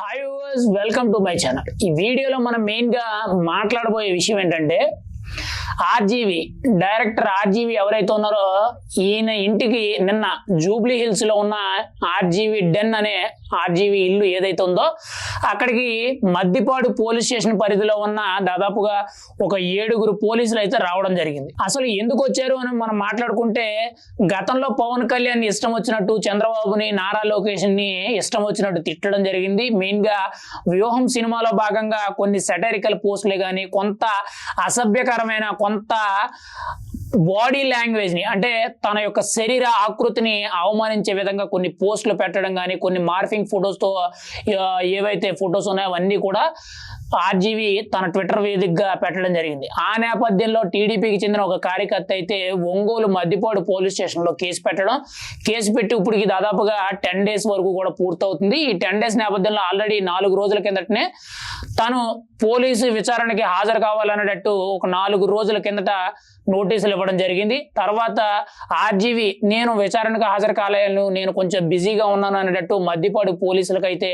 Hi welcome to my channel ఈ వీడియోలో మనం మెయిన్గా మాట్లాడబోయే విషయం ఏంటంటే ఆర్జీవి డైరెక్టర్ ఆర్జీవి ఎవరైతే ఉన్నారో ఈయన ఇంటికి నిన్న జూబ్లీ హిల్స్లో ఉన్న ఆర్జీవి డెన్ అనే ఆర్జీవి ఇల్లు ఏదైతే ఉందో అక్కడికి మద్దిపాడు పోలీస్ స్టేషన్ పరిధిలో ఉన్న దాదాపుగా ఒక ఏడుగురు పోలీసులు అయితే రావడం జరిగింది. అసలు ఎందుకు వచ్చారు అని మనం మాట్లాడుకుంటే గతంలో పవన్ కళ్యాణ్ ఇష్టం వచ్చినట్టు చంద్రబాబుని నారా లోకేష్ని ఇష్టం వచ్చినట్టు తిట్టడం జరిగింది. మెయిన్గా వ్యూహం సినిమాలో భాగంగా కొన్ని సెటరికల్ పోస్టులు కానీ కొంత అసభ్యకరమైన కొంత బాడీ లాంగ్వేజ్ని అంటే తన యొక్క శరీర ఆకృతిని అవమానించే విధంగా కొన్ని పోస్టులు పెట్టడం కానీ కొన్ని మార్ఫింగ్ ఫొటోస్తో ఏవైతే ఫొటోస్ ఉన్నాయో అవన్నీ కూడా ఆర్జీవి తన ట్విట్టర్ వేదికగా పెట్టడం జరిగింది. ఆ నేపథ్యంలో టీడీపీకి చెందిన ఒక కార్యకర్త అయితే ఒంగోలు మద్దిపాడు పోలీస్ స్టేషన్లో కేసు పెట్టడం కేసు పెట్టి ఇప్పటికి దాదాపుగా టెన్ డేస్ వరకు కూడా పూర్తవుతుంది. ఈ టెన్ డేస్ నేపథ్యంలో ఆల్రెడీ నాలుగు రోజుల కిందటనే తను పోలీసు విచారణకి హాజరు కావాలనేటట్టు ఒక నాలుగు రోజుల కిందట నోటీసులు ఇవ్వడం జరిగింది. తర్వాత ఆర్జీవి నేను విచారణకు హాజరు కాలేను నేను కొంచెం బిజీగా ఉన్నాను అనేటట్టు మద్దిపాడు పోలీసులకు అయితే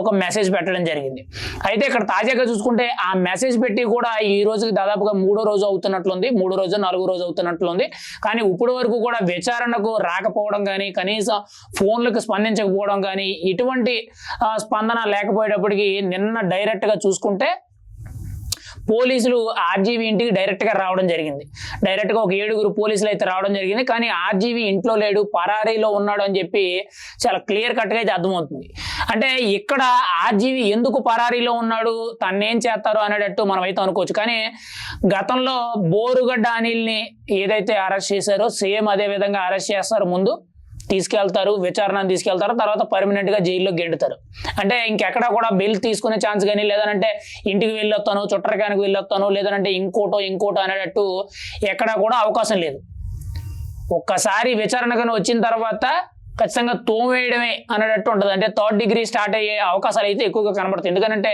ఒక మెసేజ్ పెట్టడం జరిగింది. అయితే ఇక్కడ తాజా తాజాగా చూసుకుంటే ఆ మెసేజ్ పెట్టి కూడా ఈ రోజుకి దాదాపుగా మూడో రోజు అవుతున్నట్లుంది. మూడో రోజు నాలుగో రోజు అవుతున్నట్లుంది. కానీ ఇప్పటి వరకు కూడా విచారణకు రాకపోవడం కానీ కనీసం ఫోన్లకు స్పందించకపోవడం కానీ ఇటువంటి స్పందన లేకపోయేటప్పటికి నిన్న డైరెక్ట్గా చూసుకుంటే పోలీసులు ఆర్జీవీ ఇంటికి డైరెక్ట్గా రావడం జరిగింది. డైరెక్ట్గా ఒక ఏడుగురు పోలీసులు అయితే రావడం జరిగింది. కానీ ఆర్జీవీ ఇంట్లో లేడు పరారీలో ఉన్నాడు అని చెప్పి చాలా క్లియర్ కట్గా అయితే అర్థమవుతుంది. అంటే ఇక్కడ ఆర్జీవీ ఎందుకు పరారీలో ఉన్నాడు తన్నేం చేస్తారు అనేటట్టు మనం అయితే అనుకోవచ్చు. కానీ గతంలో బోరుగడ్డ అనిల్ని ఏదైతే అరెస్ట్ చేశారో సేమ్ అదే విధంగా అరెస్ట్ చేస్తారు ముందు. తీసుకెళ్తారు విచారణ తీసుకెళ్తారు తర్వాత పర్మనెంట్గా జైల్లో గెండుతారు. అంటే ఇంకెక్కడ కూడా బెయిల్ తీసుకునే ఛాన్స్ కానీ లేదంటే ఇంటికి వెళ్ళొస్తాను చుట్టరికానికి వెళ్ళొస్తాను లేదంటే ఇంకోటో ఇంకోటో అనేటట్టు ఎక్కడా కూడా అవకాశం లేదు. ఒక్కసారి విచారణకని వచ్చిన తర్వాత ఖచ్చితంగా తోమేయడమే అనేటట్టు ఉంటుంది. అంటే థర్డ్ డిగ్రీ స్టార్ట్ అయ్యే అవకాశాలు అయితే ఎక్కువగా కనబడుతుంది ఎందుకంటే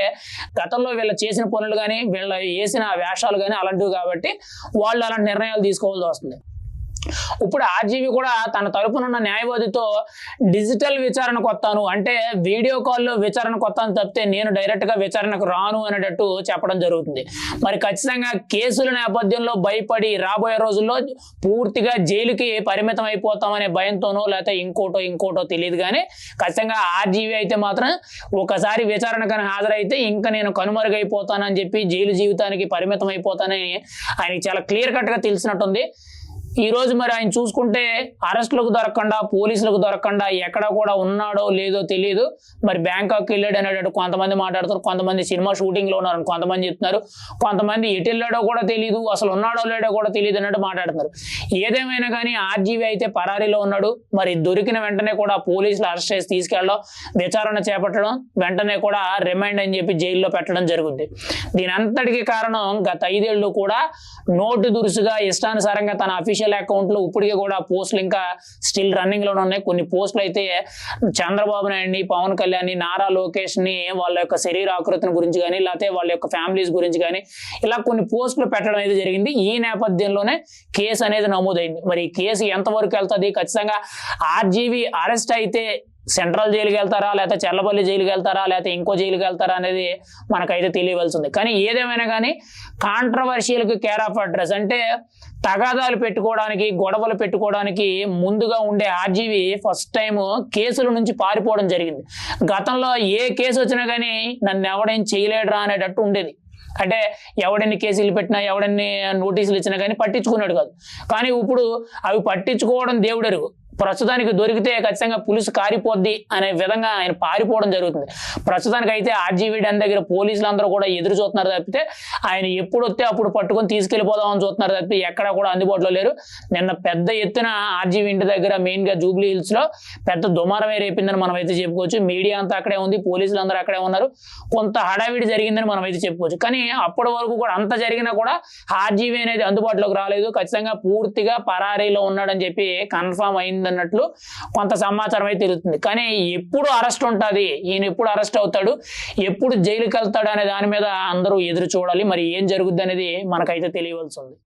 గతంలో వీళ్ళు చేసిన పనులు కానీ వీళ్ళు వేసిన వేషాలు కానీ అలాంటివి కాబట్టి వాళ్ళు అలాంటి నిర్ణయాలు తీసుకోవాల్సి వస్తుంది. ఇప్పుడు ఆర్జీవి కూడా తన తరపునున్న న్యాయవాదితో డిజిటల్ విచారణకు వస్తాను. అంటే వీడియో కాల్లో విచారణకు వస్తాను తప్పితే నేను డైరెక్ట్గా విచారణకు రాను అనేటట్టు చెప్పడం జరుగుతుంది. మరి ఖచ్చితంగా కేసుల నేపథ్యంలో భయపడి రాబోయే రోజుల్లో పూర్తిగా జైలుకి పరిమితం అయిపోతామనే భయంతోనో లేకపోతే ఇంకోటో ఇంకోటో తెలియదు కానీ ఖచ్చితంగా ఆర్జీవి అయితే మాత్రం ఒకసారి విచారణకు హాజరైతే ఇంకా నేను కనుమరుగైపోతానని చెప్పి జైలు జీవితానికి పరిమితం అయిపోతానని ఆయనకి చాలా క్లియర్ కట్గా తెలిసినట్టుంది. ఈ రోజు మరి ఆయన చూసుకుంటే అరెస్టులకు దొరకకుండా పోలీసులకు దొరకకుండా ఎక్కడ కూడా ఉన్నాడో లేదో తెలియదు మరి బ్యాంకాక్ వెళ్ళాడు అనేటట్టు కొంతమంది మాట్లాడుతారు కొంతమంది సినిమా షూటింగ్లో ఉన్నారు. కొంతమంది చెప్తున్నారు. కొంతమంది ఎటు వెళ్ళాడో కూడా తెలియదు అసలు ఉన్నాడో లేడో కూడా తెలియదు అన్నట్టు మాట్లాడుతున్నారు. ఏదేమైనా కానీ ఆర్జీవి అయితే పరారీలో ఉన్నాడు. మరి దొరికిన వెంటనే కూడా పోలీసులు అరెస్ట్ చేసి తీసుకెళ్ళడం విచారణ చేపట్టడం వెంటనే కూడా రిమైండ్ అని చెప్పి జైల్లో పెట్టడం జరుగుద్ది. దీని అంతటికి కారణం గత ఐదేళ్ళు కూడా నోటు దురుసుగా ఇష్టానుసారంగా తన అఫీషియల్ అకౌంట్లో ఇప్పటికే కూడా పోస్టులు ఇంకా స్టిల్ రన్నింగ్లోనే ఉన్నాయి. కొన్ని పోస్టులు అయితే చంద్రబాబు నాయుడిని పవన్ కళ్యాణ్ నారా లోకేష్ని వాళ్ళ యొక్క శరీర ఆకృతిని గురించి కానీ లేకపోతే వాళ్ళ యొక్క ఫ్యామిలీస్ గురించి కానీ ఇలా కొన్ని పోస్టులు పెట్టడం అయితే జరిగింది. ఈ నేపథ్యంలోనే కేసు అనేది నమోదైంది. మరి ఈ కేసు ఎంతవరకు వెళ్తుంది? ఖచ్చితంగా ఆర్జీవి అరెస్ట్ అయితే సెంట్రల్ జైలుకి వెళ్తారా లేకపోతే చెర్లపల్లి జైలుకి వెళ్తారా లేకపోతే ఇంకో జైలుకి వెళ్తారా అనేది మనకైతే తెలియవలసి ఉంది కానీ ఏదేమైనా కానీ కాంట్రవర్షియల్కి కేర్ ఆఫ్ అడ్రస్ అంటే తగాదాలు పెట్టుకోవడానికి గొడవలు పెట్టుకోవడానికి ముందుగా ఉండే ఆర్జీవి ఫస్ట్ టైం కేసుల నుంచి పారిపోవడం జరిగింది. గతంలో ఏ కేసు వచ్చినా కానీ నన్ను ఎవడేం చేయలేడురా అనేటట్టు ఉండేది. అంటే ఎవడెన్ని కేసులు పెట్టినా ఎవడెన్ని నోటీసులు ఇచ్చినా కానీ పట్టించుకున్నాడు కాదు. కానీ ఇప్పుడు అవి పట్టించుకోవడం దేవుడెరుగు. ప్రస్తుతానికి దొరికితే ఖచ్చితంగా పులుసు కారిపోద్ది అనే విధంగా ఆయన పారిపోవడం జరుగుతుంది. ప్రస్తుతానికి అయితే ఆర్జీవీ డ్యాన్ దగ్గర పోలీసులు అందరూ కూడా ఎదురు చూస్తున్నారు తప్పితే ఆయన ఎప్పుడు వస్తే అప్పుడు పట్టుకొని తీసుకెళ్ళిపోదామని చూస్తున్నారు తప్పితే ఎక్కడా కూడా అందుబాటులో లేరు. నిన్న పెద్ద ఎత్తున ఆర్జీవీ ఇంటి దగ్గర మెయిన్గా జూబ్లీ హిల్స్లో పెద్ద దుమారమే రేపిందని మనం అయితే చెప్పుకోవచ్చు. మీడియా అంతా అక్కడే ఉంది పోలీసులు అందరూ అక్కడే ఉన్నారు. కొంత హడావిడి జరిగిందని మనం అయితే చెప్పుకోవచ్చు. కానీ అప్పటి వరకు కూడా అంత జరిగినా కూడా ఆర్జీవీ అనేది అందుబాటులోకి రాలేదు. ఖచ్చితంగా పూర్తిగా పరారీలో ఉన్నాడని చెప్పి కన్ఫామ్ అయింది అన్నట్లు కొంత సమాచారం అయితే తెలుస్తుంది. కానీ ఎప్పుడు అరెస్ట్ ఉంటుంది? ఈయన ఎప్పుడు అరెస్ట్ అవుతాడు? ఎప్పుడు జైలుకి వెళ్తాడు అనే దాని మీద అందరూ ఎదురు చూడాలి. మరి ఏం జరుగుద్ది అనేది మనకైతే తెలియవలసి ఉంది.